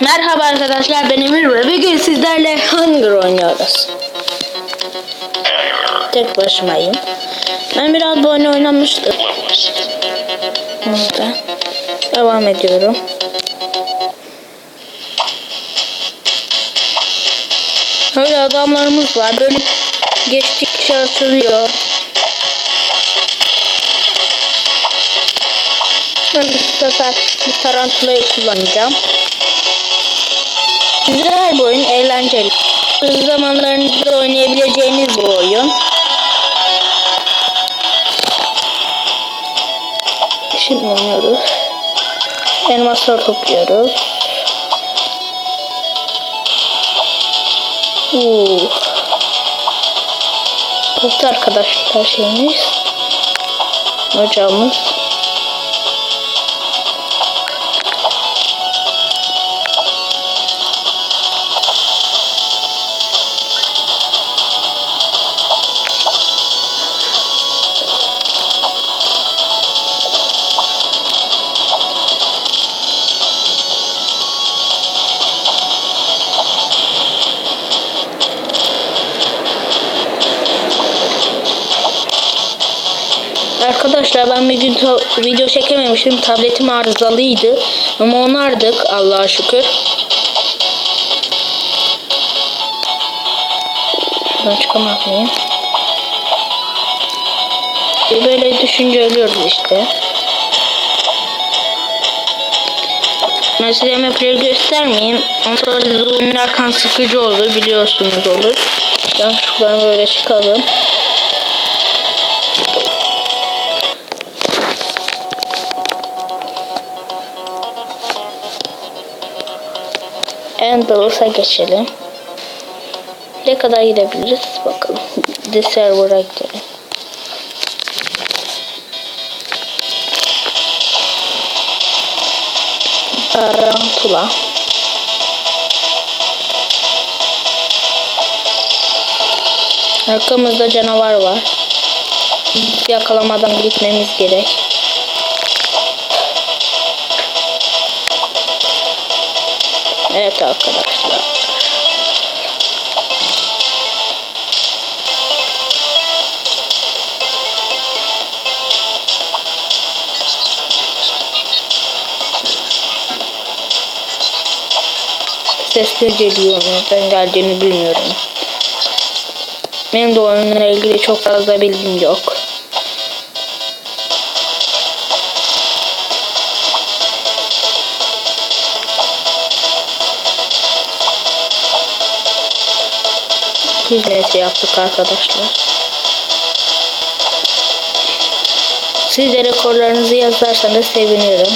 Merhaba arkadaşlar ben Emir ve bugün sizlerle Hunger oynuyoruz. Tek başımayım. Ben biraz bu oyunu oynamıştım. Burada. Devam ediyorum. Öyle adamlarımız var. Böyle geçtikçe atılıyor. Ben bu sefer tarantulayı kullanacağım. Güzel bir oyun, eğlenceli. Hızlı zamanlarınızda oynayabileceğiniz bir oyun. Şimdi oynuyoruz. Elmaslar topluyoruz. Oo. Burada arkadaşlar şeyimiz. Hocamız. Arkadaşlar ben ta- video çekememiştim. Tabletim arızalıydı. Ama onardık Allah'a şükür. Şuradan çıkamaz mıyım? Böyle düşünce ölüyoruz işte. Ben size mapleri göstermeyeyim. Ondan sonra siz oynarken sıkıcı olur biliyorsunuz olur. Ben şuradan böyle çıkalım. Endless'a geçelim. Ne kadar gidebiliriz bakalım. The server'a gidelim. Tarantula. Arkamızda canavar var. Yakalamadan gitmemiz gerek. Evet arkadaşlar. Sesler geliyor. Nereden geldiğini bilmiyorum. Benim de oyunla ilgili çok fazla bilgim yok. Hizmeti yaptık arkadaşlar. Siz de rekorlarınızı yazarsanız sevinirim.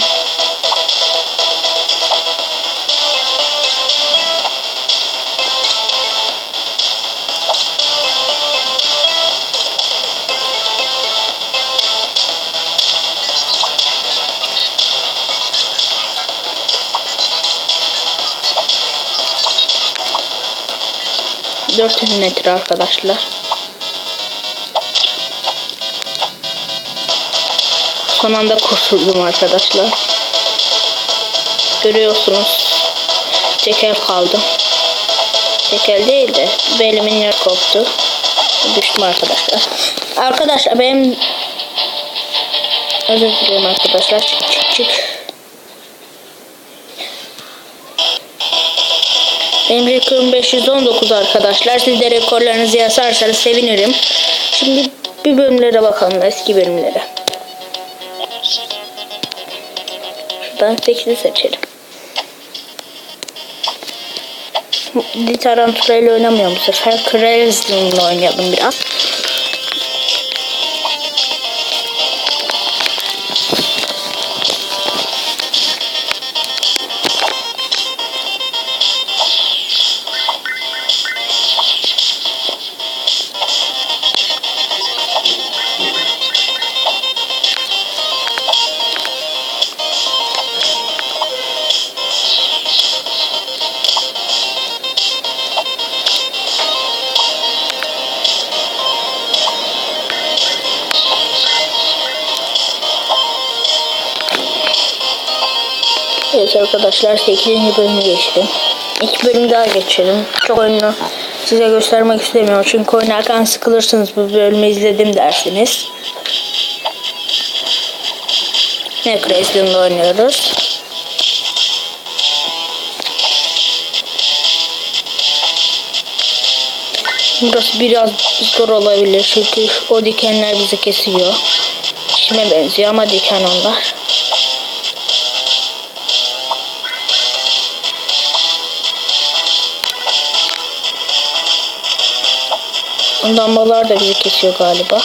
Dört yüz metre arkadaşlar. Son anda kurtuldum arkadaşlar. Görüyorsunuz. Tekel kaldım. Tekel değil de belimin yer koptu. Düştüm arkadaşlar. Arkadaşlar benim özür dilerim arkadaşlar. Çık çık çık. Benim rekorum 519 arkadaşlar. Siz de rekorlarınızı yazarsanız sevinirim. Şimdi bir bölümlere bakalım eski bölümlere. Şuradan 8'i seçelim. Bir tarantula ile oynamıyorum bu sefer. Crazy oynayalım biraz. Evet arkadaşlar 8. bölümü geçtim. İki bölüm daha geçelim. Çok oyunu size göstermek istemiyorum. Çünkü oynarken sıkılırsınız bu bölümü izledim dersiniz. Ne Crazy'de oynuyoruz. Burası biraz zor olabilir çünkü o dikenler bizi kesiyor. İşime benziyor ama diken onlar. Lambalar da bizi kesiyor galiba.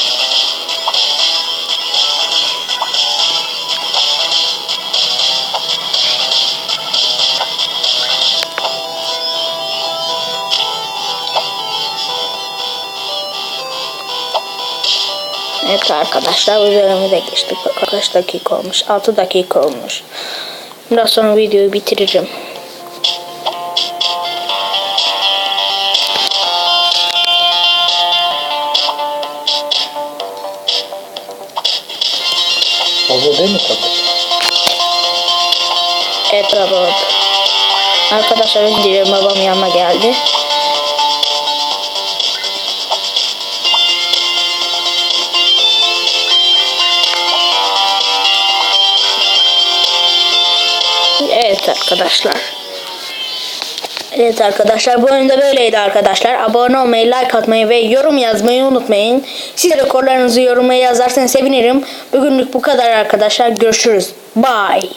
Evet arkadaşlar bölümü de geçtik. Kaç dakika olmuş? 6 dakika olmuş. Biraz sonra videoyu bitiririm. Evet baba. Arkadaşlar özür dilerim babam yanıma geldi. Evet arkadaşlar. Evet arkadaşlar bu oyunda böyleydi arkadaşlar. Abone olmayı, like atmayı ve yorum yazmayı unutmayın. Siz rekorlarınızı yoruma yazarsanız sevinirim. Bugünlük bu kadar arkadaşlar. Görüşürüz. Bye.